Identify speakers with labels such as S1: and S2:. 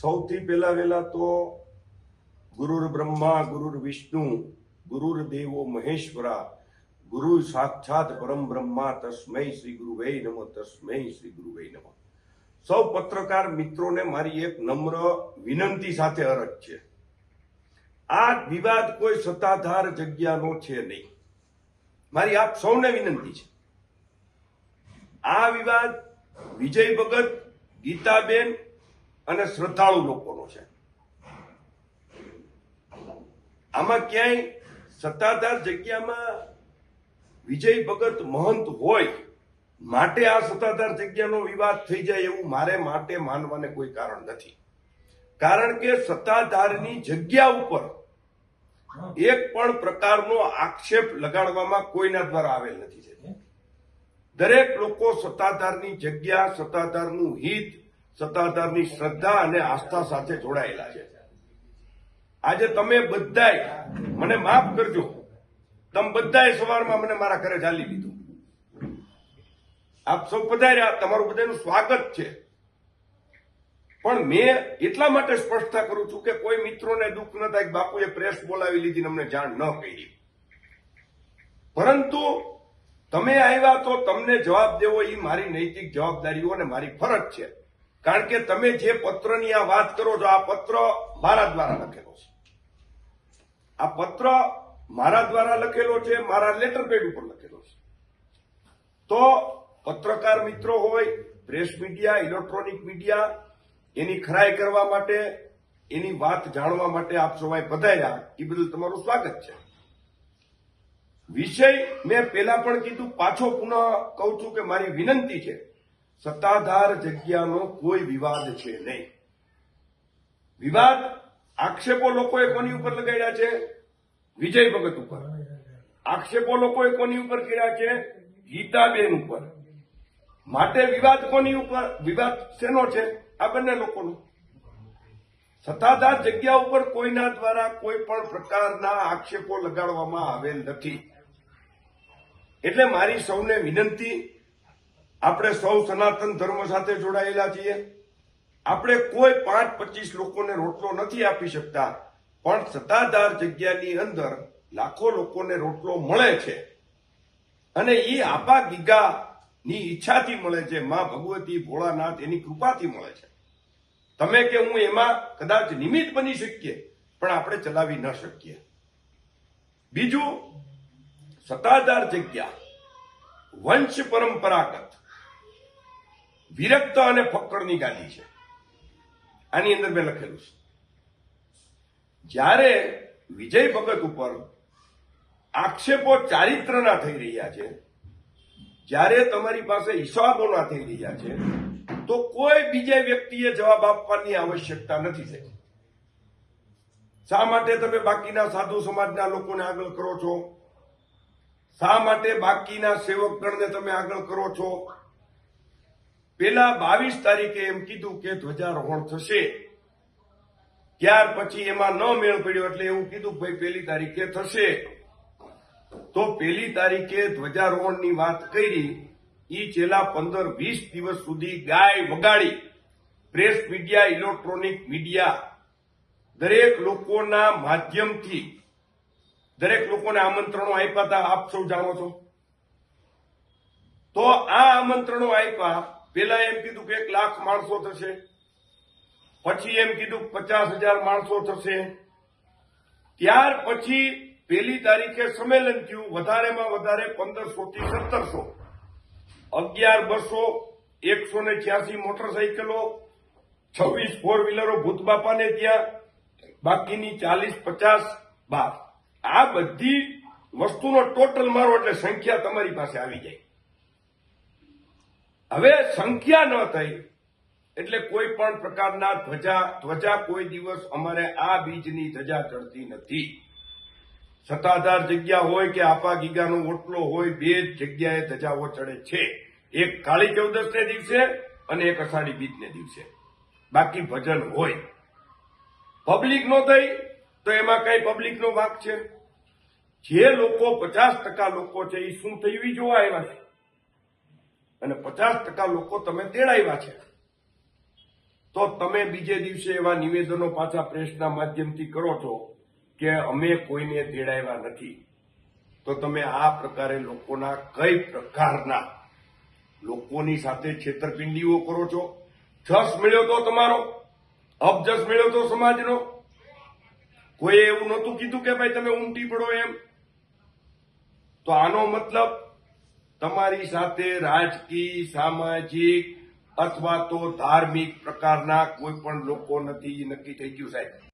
S1: સૌથી પહેલા વહેલા તો ગુરુર બ્રહ્મા, ગુરુર વિષ્ણુ, ગુરુર દેવો મહેશ્વરા ગુરુ સાક્ષાત પરમ બ્રહ્મા તસ્મૈ શ્રી ગુરુવે નમઃ, તસ્મૈ શ્રી ગુરુવે નમઃ. સૌ પત્રકાર મિત્રોને મારી એક નમ્ર વિનંતી સાથે અરજ છે. આ વિવાદ કોઈ સત્તાધાર જગ્યાનો છે નહીં. મારી આપ સૌને વિનંતી છે. આ વિવાદ વિજય ભગત, ગીતાબેન અને શ્રદ્ધાળુ લોકોનો છે. આમાં ક્યાંય સત્તાધાર જગ્યામાં વિજય ભગત મહંત હોય, માટે આ સત્તાધાર જગ્યાનો વિવાદ થઈ જાય એવું મારે માટે માનવાને કોઈ કારણ નથી. કારણ કે સત્તાધારની જગ્યા ઉપર એક પણ પ્રકારનો આક્ષેપ લગાડવામાં કોઈના દ્વારા આવેલ નથી. દરેક લોકો સત્તાધારની જગ્યા, સત્તાધારનું હિત સત્તાધારની શ્રદ્ધા અને આસ્થા સાથે જોડાયેલા છે. આજે તમે બધાય મને માફ કરજો. તમે બધાય સવારમાં મને મારા ઘરે ચાલી લીધું. આપ સૌ પધાર્યા તમારું બધાનું સ્વાગત છે. પણ મેં એટલા માટે સ્પષ્ટતા કરું છું કે કોઈ મિત્રોને દુઃખ ન થાય બાપુએ પ્રેસ બોલાવી લીધી અમને જાણ ન કરી. પરંતુ તમે આવ્યા તો તમને જવાબ દેવો એ મારી નૈતિક જવાબદારીઓ અને મારી ફરજ છે. કારણ કે તમે જે પત્રની આ વાત કરો છો, આ પત્ર મારા દ્વારા લખેલો છે. આ પત્ર મારા દ્વારા લખેલો છે, મારા લેટર પેડ ઉપર લખેલો છે. તો પત્રકાર મિત્રો હોય, પ્રેસ મીડિયા, ઇલેક્ટ્રોનિક મીડિયા, એની ખરાઈ કરવા માટે, એની વાત જાણવા માટે આપ સૌએ પધાર્યા એ બદલ તમારું સ્વાગત છે. વિષય મેં પેલા પણ કીધું, પાછો પુનઃ કહું છું કે મારી વિનંતી છે. સત્તાધાર જગ્યાનો કોઈ વિવાદ છે નહીં. વિવાદ આક્ષેપો લોકોએ કોની ઉપર લગાડ્યા છે? વિજય ભગત ઉપર. આક્ષેપો લોકોએ કોની ઉપર કર્યા છે? ગીતાબેન ઉપર. માટે વિવાદ કોની ઉપર? વિવાદ શેનો છે? આ બંને લોકોનો. સત્તાધાર જગ્યા ઉપર કોઈના દ્વારા કોઈ પણ પ્રકારના આક્ષેપો લગાડવામાં આવેલ નથી. એટલે મારી સૌને વિનંતી આપણે સૌ સનાતન ધર્મ સાથે જોડાયેલા છીએ. આપણે કોઈ પાંચ પચીસ લોકોને રોટલો નથી આપી શકતા, પણ સત્તાધાર જગ્યાની અંદર લાખો લોકોને રોટલો મળે છે. અને એ આપા ગીગાની ઈચ્છાથી મળે છે, માં ભગવતી, ભોળાનાથ એની કૃપાથી મળે છે. તમે કે હું એમાં કદાચ નિમિત્ત બની શકીએ, પણ આપણે ચલાવી ન શકીએ. બીજું, સત્તાધાર જગ્યા વંશ પરંપરાગત વિરક્ત અને ફક્કડની ગાદી છે. આની અંદર મેં લખેલું છે. જ્યારે વિજય ભગત ઉપર આક્ષેપો ચારિત્રના થઈ રહ્યા છે, જ્યારે તમારી પાસે હિસાબોના થઈ રહ્યા છે, તો કોઈ બીજા વ્યક્તિએ જવાબ આપવાની આવશ્યકતા નથી થઈ શા માટે તમે બાકીના સાધુ સમાજના લોકોને આગળ કરો છો? શા માટે બાકીના સેવકગણને તમે આગળ કરો છો? પેલા બાવીસ તારીખે એમ કીધું કે ધ્વજારોહણ થશે. ત્યાર પછી એમાં ન મેળ પડ્યો એટલે એવું કીધું ભાઈ પેલી તારીખે થશે. તો પેલી તારીખે ધ્વજારોહણની વાત કરી. ઈ છેલ્લા પંદર વીસ દિવસ સુધી ગાય વગાડી. Press media, electronic media. દરેક લોકોના માધ્યમથી, દરેક લોકોને આમંત્રણો આપ્યા હતા. આપ સૌ જાણો છો? તો આ આમંત્રણો આપ્યા પેલા એમ કીધું કે એક લાખ માણસો થશે, પછી એમ કીધું પચાસ હજાર માણસો થશે. ત્યાર પછી પેલી તારીખે સંમેલન થયું, વધારેમાં વધારે પંદરસો થી સત્તરસો. અગિયાર બસો, એકસો ને છ્યાસી મોટરસાઇકલો, છવ્વીસ ફોર વ્હીલરો ભૂત બાપાને ત્યાં, બાકીની ચાલીસ, પચાસ, બાર. આ બધી વસ્તુનો ટોટલ મારો એટલે સંખ્યા તમારી પાસે આવી જાય. હવે સંખ્યા ન થઈ, એટલે કોઈ પણ પ્રકારના ધ્વજા ધ્વજા કોઈ દિવસ અમારે આ બીજની ધજા ચડતી નથી. સત્તાધાર જગ્યા હોય કે આપા ગીગાનો ઓટલો હોય, બે જ જગ્યાએ ધજાઓ ચડે છે. એક કાળી ચૌદસને દિવસે અને એક અષાઢી બીજને દિવસે. બાકી ભજન હોય. પબ્લિક નો થઈ, તો એમાં કઈ પબ્લિકનો વાક છે? જે લોકો પચાસ ટકા લોકો છે એ શું થયું જોવા આવ્યા છે? અને પચાસ ટકા લોકો તમે તેડાવ્યા છે. તો તમે બીજે દિવસે એવા નિવેદનો પાછા પ્રેસના માધ્યમથી કરો છો કે અમે કોઈને તેડાવ્યા નથી. તો તમે આ પ્રકારે લોકોના કઈ પ્રકારના લોકોની સાથે છેતરપિંડીઓ કરો છો? જસ મળ્યો તો તમારો, અબજસ મળ્યો તો સમાજનો. કોઈએ એવું નહોતું કીધું કે ભાઈ તમે ઉમટી પડો એમ? તો આનો મતલબ તમારી સાથે રાજકીય, સામાજિક અથવા તો ધાર્મિક પ્રકારના કોઈ પણ લોકો નથી નક્કી થઈ ગયું સાહેબ.